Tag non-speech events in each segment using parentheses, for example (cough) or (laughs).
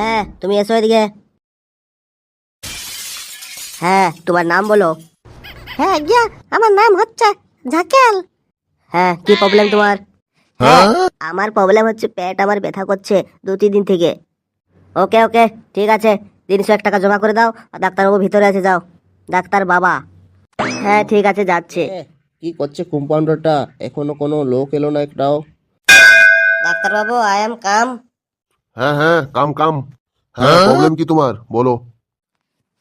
হ্যাঁ তুমি এসো এদিকে। হ্যাঁ তোমার নাম বলো। হ্যাঁ আজ্ঞা আমার নাম হচ্ছে ঝাকেল। হ্যাঁ কি প্রবলেম তোমার? হ্যাঁ? আমার প্রবলেম হচ্ছে পেট আমার ব্যথা করছে দু তিন দিন থেকে। ওকে ওকে ঠিক আছে তিনশো এক টাকা জমা করে দাও আর ডাক্তারবাবু ভিতরে আছে যাও। ডাক্তার বাবা। হ্যাঁ ঠিক আছে যাচ্ছে। কি করছে কম্পাউন্ডারটা? এখনও কোনো লোক এলো না একটাও? ডাক্তারবাবু আই এম কাম হ্যাঁ হ্যাঁ কাম কাম। হ্যাঁ প্রবলেম কি তোমার? বলো।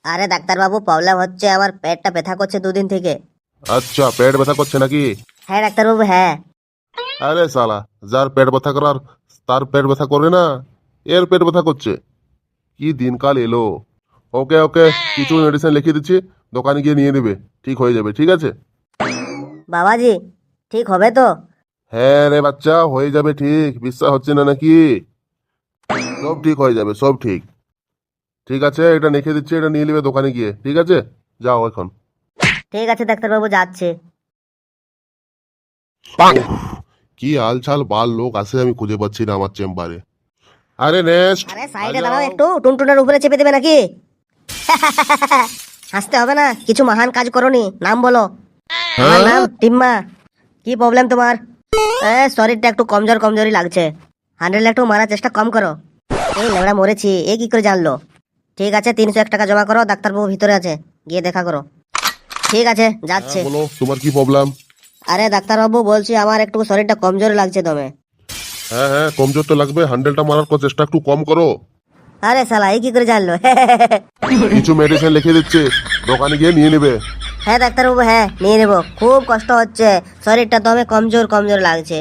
আরে ডাক্তারবাবু প্রবলেম হচ্ছে আমার পেটটা ব্যথা করছে দুদিন থেকে। আচ্ছা পেট ব্যথা করছে নাকি? হ্যাঁ ডাক্তারবাবু হ্যাঁ। আরে সালা যার পেট ব্যথা করার তার পেট ব্যথা করে না এর পেট ব্যথা করছে। কি দিনকাল এলো। ওকে ওকে কিছু মেডিসিন লিখে দিচ্ছি দোকানে গিয়ে নিয়ে নেবে ঠিক হয়ে যাবে ঠিক আছে? বাবাজি ঠিক হবে তো? হ্যাঁ রে বাচ্চা হয়ে যাবে ঠিক। বিশ্বাস হচ্ছে না নাকি? সব ঠিক হয়ে যাবে সব ঠিক। ঠিক আছে? এটা লিখে দিচ্ছি এটা নিয়ে নেবে দোকানে গিয়ে। ঠিক আছে? যাও এখন। ঠিক আছে ডাক্তারবাবু যাচ্ছে। কি আলছাল বাল লোক আসে আমি খুঁজে পাচ্ছি না আমার চেম্বারে। আরে নেক্সট! আরে সাইডে দাঁড়াও একটু টুনটুনের উপরে চেপে দেবে নাকি? (laughs) হাসতে হবে না কিছু মহান কাজ করনি নাম বলো। আমার নাম টিম্মা। কি প্রবলেম তোমার? এ শরীরটা একটু কমজোর কমজোরি লাগছে। হান্ড্রেড একটু মারার চেষ্টা কম করো। এই লেবড়া মরেছি এ কি করে জানলো? ঠিক আছে তিনশো এক টাকা জমা করো ডাক্তারবাবু ভিতরে আছে গিয়ে দেখা করো। ঠিক আছে যাচ্ছে। বলো তোমার কি প্রবলেম আরে ডাক্তারবাবু বলছি আমার একটু শরীরটা কমজোর লাগছে দমে। হ্যাঁ হ্যাঁ কমজোর তো লাগবে হ্যান্ডেলটা মারার কো- চেষ্টা একটু কম করো। আরে শালা এই কি করে জানলো? (laughs) কিছু মেডিসিন লিখে দিচ্ছে দোকানে গিয়ে নিয়ে নেবে। হ্যাঁ ডাক্তারবাবু হ্যাঁ নিয়ে নেব। খুব কষ্ট হচ্ছে শরীরটা দমে কমজোর কমজোর লাগছে।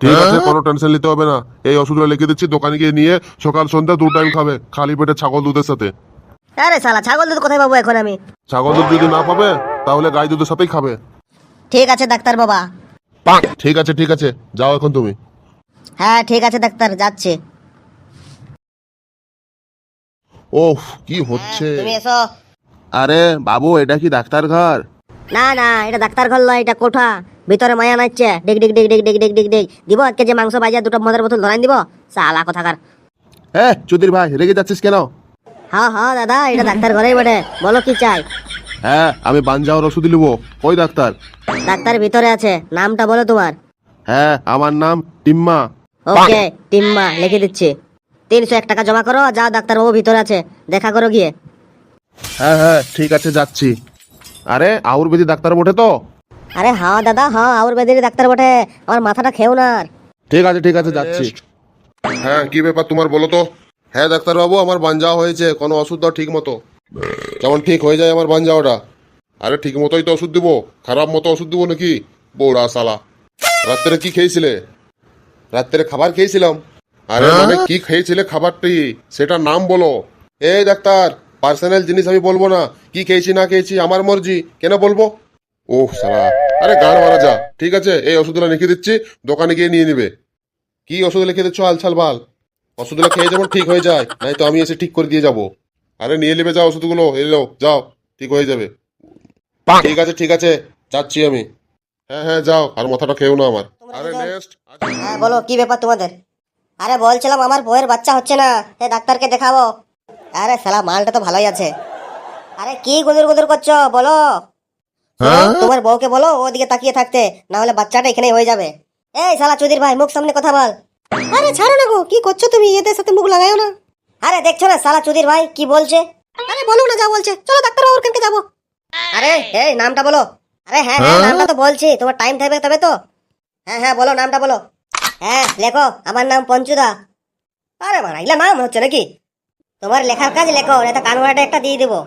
ঠিক আছে কোনো টেনশন নিতে হবে না। এই ওষুধগুলো লিখে দিচ্ছি দোকানে গিয়ে নিয়ে সকাল সন্ধ্যা দু টাইম খাবে খালি পেটে ছাগল দুধের সাথে। আরে শালা ছাগল দুধ কোথায় পাবো এখন আমি? ছাগল দুধ যদি না পাবে তাহলে গাই দুধের সাথেই খাবে। ঠিক আছে ডাক্তার বাবা। ঠিক আছে ঠিক আছে যাও এখন তুমি। হ্যাঁ ঠিক আছে ডাক্তার যাচ্ছে। ওহ কি হচ্ছে? তুমি এসো। আরে বাবু এটা কি ডাক্তার ঘর? না না এটা ডাক্তার ঘর নয় এটা কোঠা। ভিতরে মায়া নাচছে। ডিগ ডিগ ডিগ ডিগ ডিগ ডিগ ডিগ ডিগ দিব এক কেজি মাংস বাজিয়ে দুটো মদের বোতল ধরাই দিব? শালা কোথাকার। হ্যাঁ চুদির ভাই রেগে যাচ্ছিস কেন? হ্যাঁ হ্যাঁ দাদা এটা ডাক্তার ঘরেই বটে। বলো কি চাই? হ্যাঁ আমি বানজাওয়ার ওষুধ নিব ওই ডাক্তার? ডাক্তার ভিতরে আছে। নামটা বলো তোমার। হ্যাঁ আমার নাম টিম্মা। ওকে টিম্মা লিখে দিচ্ছি। তিনশো এক টাকা জমা করো যাও ডাক্তারবাবু ভিতরে আছে। দেখা করো গিয়ে। হ্যাঁ হ্যাঁ ঠিক আছে যাচ্ছি। আরে আয়ুর্বেদিক ডাক্তার বটে তো। আরে হ্যাঁ দাদা হ্যাঁ আয়ুর্বেদের ডাক্তার বটে। আমার মাথাটা খেও না আর। ঠিক আছে ঠিক আছে যাচ্ছি। হ্যাঁ কি ব্যাপার তোমার বলো তো? হ্যাঁ ডাক্তারবাবু আমার বানজাও হয়েছে। কোনো ওষুধ দাও ঠিক মতো। কেমন ঠিক হয়ে যায় আমার বানজাওটা আরে ঠিক মতোই তো ওষুধ দিব। খারাপ মতো ওষুধ দিব নাকি? বৌড়া সালা রাত্রে কি খেয়েছিলে? রাত্রে খাবার খেয়েছিলাম। আরে মানে কি খেয়েছিলে খাবারটি? সেটা নাম বলো। এই ডাক্তার পার্সোনাল জিনিস আমি বলব না। কি খেয়েছি না খেয়েছি আমার মর্জি। কেন বলব? ওহ সালা আরে গান মারা যা। ঠিক আছে? এই ওষুধগুলো লিখে দিচ্ছি দোকানে গিয়ে নিয়ে নিবে। কি ওষুধ লিখে দিচ্ছ? আলছাল বাল ওষুধগুলো খেয়ে যেমন ঠিক হয়ে যায় নাই তো আমি এসে ঠিক করে দিয়ে যাব। আরে নিয়ে নেবে যাও ওষুধগুলো। এলো যাও ঠিক হয়ে যাবে। ঠিক আছে ঠিক আছে যাচ্ছি আমি। হ্যাঁ হ্যাঁ যাও আর মাথাটা খেও না আমার। আরে নেক্সট হ্যাঁ বলো কি ব্যাপার তোমাদের? আরে বলছিলাম আমার বউয়ের বাচ্চা হচ্ছে না ডাক্তারকে দেখাবো। আরে শালা মালটা তো ভালোই আছে। আরে কি গুদুর গুদুর করছ বলো। তোমার বউকে বলো ওদিকে তাকিয়ে থাকতে না হলে বাচ্চাটা এখানেই হয়ে যাবে। এই শালা চুদির ভাই মুখ সামনে কথা বল। আরে ছাড়ো না গো কি করছ তুমি? এদের সাথে মুখ লাগাও না। আরে দেখছ না শালা চুদির ভাই কি বলছে? আরে বলো না যা বলছে। চলো ডাক্তার বাবুর কাছে যাব। আরে এই নামটা বলো। আরে হ্যাঁ হ্যাঁ নামটা তো বলছি তোমার টাইম থাকবে তবে তো। হ্যাঁ হ্যাঁ বলো নামটা বলো। হ্যাঁ লেখো আমার নাম পঞ্চুদা। আরে মারা এগুলা নাম হচ্ছে নাকি? তোমার লেখার কাজ লেখো এটা কানভার্টে একটা দিয়ে দেবো।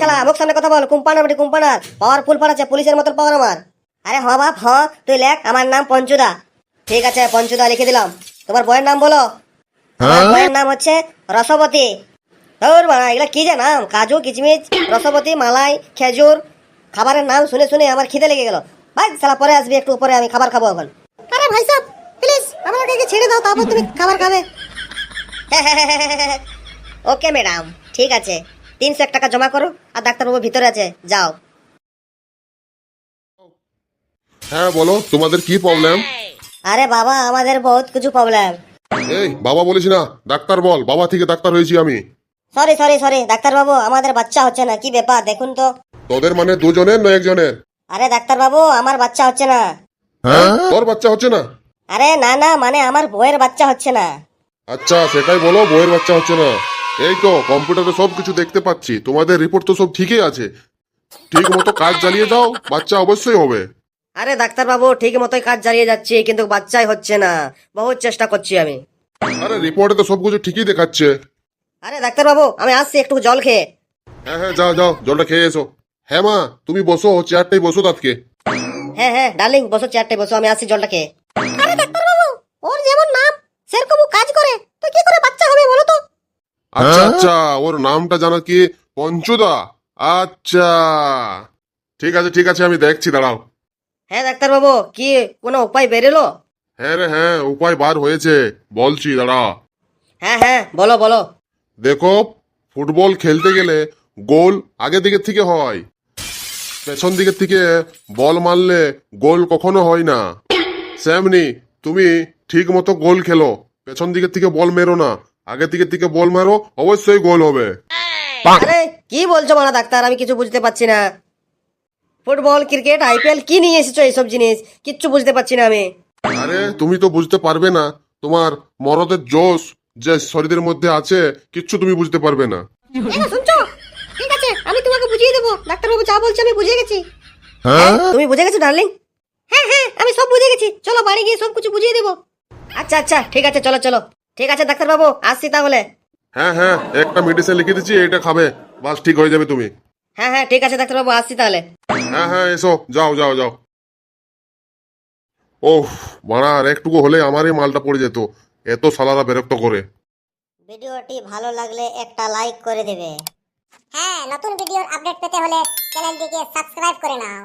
শালা মুখ সামনে কথা বল কুম্পানার বেটি কুম্পানার পাওয়ারফুল পাঠাচ্ছে পুলিশের মতন পাওয়ার আমার। আরে হ বাপ হ তুই লেখ আমার নাম পঞ্চুদা। ঠিক আছে পঞ্চুদা লিখে দিলাম। তোমার বইয়ের নাম বলো। আমার বইয়ের নাম হচ্ছে রসবতী তোর মা এগুলা কি যে নাম? কাজু কিচমিচ রসবতী মালাই খেজুর। খাবারের নাম শুনে শুনে আমার খিদে লেগে গেল। ভাই শালা পরে আসবি একটু পরে আমি খাবার খাব এখন। আরে ভাই সাহেব প্লিজ আমাকে ছেড়ে দাও তারপর তুমি খাবার খাবে। (laughs) Okay madam. ঠিক আছে। তিনশো এক টাকা জমা করো আর ডাক্তারবাবু ভিতরে আছে। যাও। হ্যাঁ বলো তোমাদের কি প্রবলেম আরে বাবা আমাদের বহুত কিছু প্রবলেম এই বাবা বলিস না ডাক্তার বল বাবা থেকে ডাক্তার হয়েছি আমি। সরি সরি সরি ডাক্তারবাবু আমাদের বাচ্চা হচ্ছে না কি ব্যাপার দেখুন তো। তোদের মানে দুজনের না একজনের? আরে ডাক্তারবাবু আমার বাচ্চা হচ্ছে না। হ্যাঁ? তোর বাচ্চা হচ্ছে না? আরে না না মানে আমার বউয়ের বাচ্চা হচ্ছে না। আচ্ছা সেটাই বলো বউয়ের বাচ্চা হচ্ছে না। এই তো কম্পিউটারে সব কিছু দেখতে পাচ্ছি। তোমাদের রিপোর্ট তো সব ঠিকই আছে। ঠিক মতো কাজ চালিয়ে যাও বাচ্চা অবশ্যই হবে। আরে ডাক্তারবাবু ঠিক মতোই কাজ চালিয়ে যাচ্ছি কিন্তু বাচ্চাই হচ্ছে না। বহুত চেষ্টা করছি আমি। আরে রিপোর্টে তো সবকিছু ঠিকই দেখাচ্ছে। আরে ডাক্তারবাবু আমি আসছি একটু জল খেয়ে। হ্যাঁ হ্যাঁ যাও যাও জলটা খেয়ে এসো। হ্যাঁ মা তুমি বসো চেয়ারটাই বসো তাতকে। হ্যাঁ হ্যাঁ ডার্লিং বসো চেয়ারটে বসো আমি আসছি জলটা খেয়ে। আরে ডাক্তারবাবু ওর যেমন নাম সেরকম কাজ করে। তো কি করে বাচ্চা হবে বলো তো? আচ্ছা আচ্ছা ওর নামটা জানো কি? পঞ্চুদা। আচ্ছা। ঠিক আছে ঠিক আছে আমি দেখছি দাঁড়াও। হ্যাঁ ডাক্তারবাবু কি কোনো উপায় বেরেলো? হ্যাঁ রে হ্যাঁ উপায় বার হয়েছে। বলছি দাঁড়া। হ্যাঁ হ্যাঁ বলো বলো। দেখো ফুটবল খেলতে গেলে গোল আগে দিকের থেকে হয়। পেছন দিকের থেকে বল মারলে গোল কখনো হয় না। স্যামনি তুমি ঠিক মতো গোল খেলো। পেছন দিকের থেকে বল মেরো না। আগে দিকের থেকে বল মারো অবশ্যই গোল হবে। আরে কি বলছো মানা ডাক্তার? আমি কিছু বুঝতে পারছি না। ফুটবল ক্রিকেট আইপিএল কি নিয়ে এসেছ এইসব জিনিস? কিচ্ছু বুঝতে পারছি না আমি। আরে তুমি তো বুঝতে পারবে না। তোমার মরদের জোশ যে শরীরের মধ্যে আছে কিচ্ছু তুমি বুঝতে পারবে না। শুনছো? ঠিক আছে আমি তোমাকে বুঝিয়ে দেবো। ডাক্তারবাবু যা বলছে আমি বুঝে গেছি। তুমি বুঝে গেছো ডার্লিং? হ্যাঁ হ্যাঁ আমি সব বুঝে গেছি। চলো বাড়ি গিয়ে সব কিছু বুঝিয়ে দেবো। আচ্ছা আচ্ছা ঠিক আছে চলো চলো। ঠিক আছে ডাক্তারবাবু আসছি তাহলে। হ্যাঁ হ্যাঁ একটা মেডিসিন লিখে দিচ্ছি এটা খাবে বাস ঠিক হয়ে যাবে তুমি। হ্যাঁ হ্যাঁ ঠিক আছে ডাক্তারবাবু আসছি তাহলে। হ্যাঁ হ্যাঁ এসো যাও যাও যাও। ওহ বাড়া আর একটুকু হলে আমারই মালটা পড়ে যেত এত সালারা বিরক্ত করে। ভিডিওটি ভালো লাগলে একটা লাইক করে দেবে। হ্যাঁ নতুন ভিডিওর আপডেট পেতে হলে চ্যানেলটিকে সাবস্ক্রাইব করে নাও।